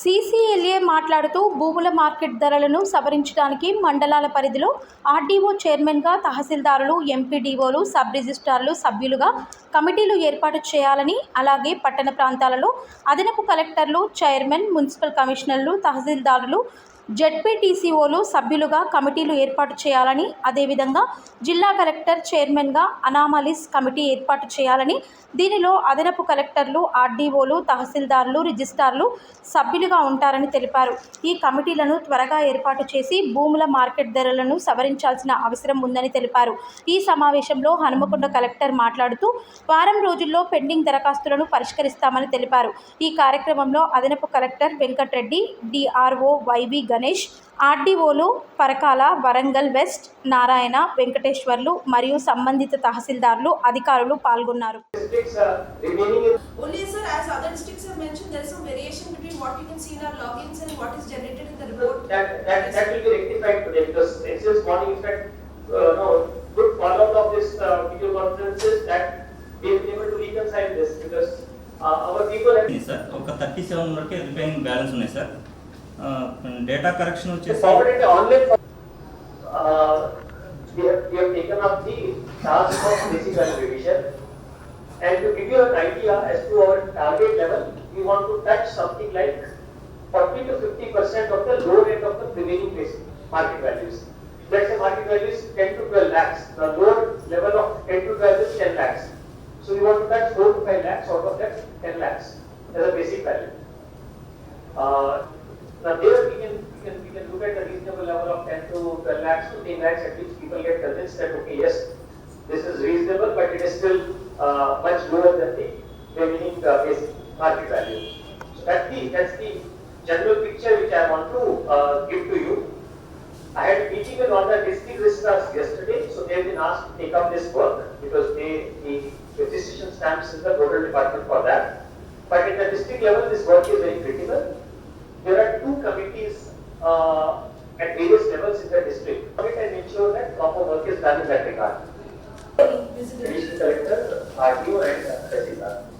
CCLA మాట్లాడుతూ భూముల market ధరలను సవరించడానికి మండలాల పరిధిలో ఆర్డీఓ చైర్మన్గా తహసీల్దారులు ఎంపీడీఓలు సబ్ రిజిస్ట్రార్లు సభ్యులుగా కమిటీలు ఏర్పాటు చేయాలని అలాగే పట్టణ ప్రాంతాలలో అదనపు కలెక్టర్లు చైర్మన్ మున్సిపల్ కమిషనర్లు తహసీల్దారులు జెడ్పీటీసీఓలు సభ్యులుగా కమిటీలు ఏర్పాటు చేయాలని అదేవిధంగా జిల్లా కలెక్టర్ చైర్మన్గా అనామలీస్ కమిటీ ఏర్పాటు చేయాలని దీనిలో అదనపు కలెక్టర్లు ఆర్డీఓలు తహసీల్దార్లు రిజిస్టార్లు సభ్యులుగా ఉంటారని తెలిపారు. ఈ కమిటీలను త్వరగా ఏర్పాటు చేసి భూముల మార్కెట్ ధరలను సవరించాల్సిన అవసరం ఉందని తెలిపారు. ఈ సమావేశంలో హనుమకొండ కలెక్టర్ మాట్లాడుతూ వారం రోజుల్లో పెండింగ్ దరఖాస్తులను పరిష్కరిస్తామని తెలిపారు. ఈ కార్యక్రమంలో అదనపు collector Venkat Reddy DRO YV Ganesh Ganesh ఆర్డీఓలు Parakala Warangal west Narayana Venkateswarlu మరియు సంబంధిత తహసీల్దార్లు అధికారులు పాల్గొన్నారు. ఒక థర్టీ సెవెన్ వరకు రిపేరింగ్ బ్యాలెన్స్ ఉన్నాయి సార్ డేటా కరెక్షన్ వచ్చేసి forwarded the online. Uh, we have, we have taken up the task of basic value revision. And to give you an idea as to our target level, we want to touch something like forty to fifty percent of the lower end of the prevailing basic market values. Let's say market value is ten to twelve lakhs, the lower level of ten to twelve is ten lakhs. So we want to touch four to five lakhs out of that ten lakhs as a basic value. Uh, Now there we can, we can, we can look at a reasonable level of ten to twelve lakhs to ten lakhs at which people get convinced that, okay, yes, this is reasonable, but it is still uh, much lower than the remaining uh, basic market value. So that's the, that's the general picture which I want to uh, give to you. I had a meeting with all the district registrars yesterday, so they've been asked to take up this work because they, the registration stamps in the nodal department for that. But at the district level, this work is very critical. There are two committees uh, at various levels in the district. And ensure that proper work is done in that regard. Additional collector, RTO and uh, Tehsildar.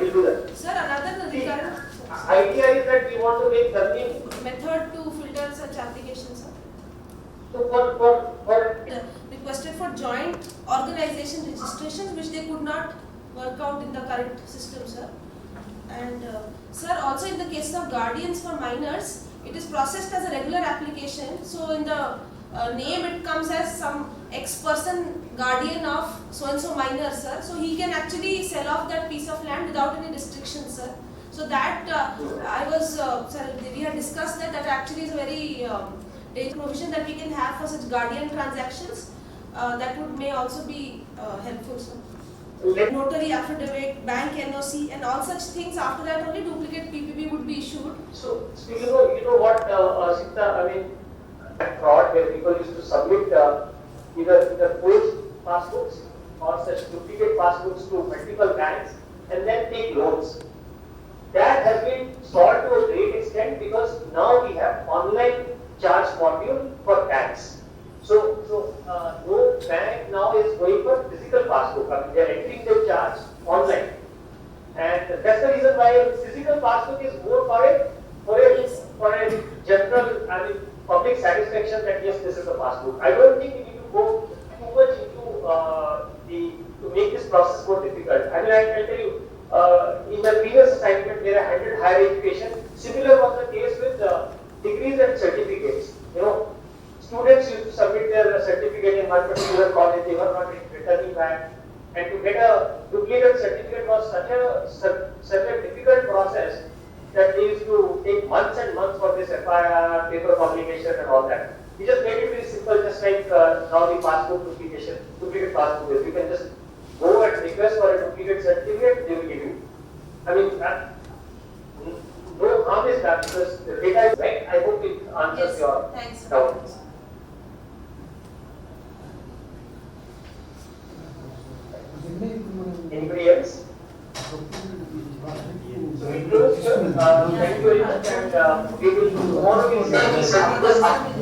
Will do that. Sir, another The recurrent idea is that we want to make learning, method to filter such applications, sir. so for, for, for The Requested for joint organization registrations which they could not work out in the current system, sir. And, uh, sir, also in the case of guardians for minors, it is processed as a regular application, so in the uh, name it comes as some ex-person guardian of so-and-so minor, sir. So he can actually sell off that piece of land without any restrictions, sir. So that, uh, I was, uh, sir, we had discussed that, that actually is a very um, provision that we can have for such guardian transactions. Uh, that would may also be uh, helpful, sir. Notary affidavit, bank NOC and all such things, after that only duplicate PPP would be issued. So, so you know, you know what, uh, uh, Sita, I mean, fraud where people used to submit, uh, either, either forged passbooks or such duplicate passbooks to multiple banks and then take loans. That has been solved to a great extent because now we have online charge module for banks. So, so, uh, no bank now is going for physical passbook, I mean, they are entering their charge online. And that's the reason why physical passbook is more for a, for a, for a general, I mean, public satisfaction that yes, this is a passbook. I don't think we need to go too much into, uh, the, to make this process more difficult. I mean, I can tell you, uh, in my previous assignment where I handled higher education, similar was the case with, uh, degrees and certificates. You know, students used to submit their certificate in one particular college, they were not returning back. And to get a duplicate certificate was such a, such a difficult process that they used to take months and months for this FIR, paper publication and all that. We just made it very simple, just like uh, now the passport duplication, duplicate passport is. You can just go and request for a duplicate certificate, they will give you. I mean, no harm is done because the data is right. I hope it answers Yes, your thanks. sir. doubt. Anybody else? So we close, uh, thank you very much and we will, tomorrow we will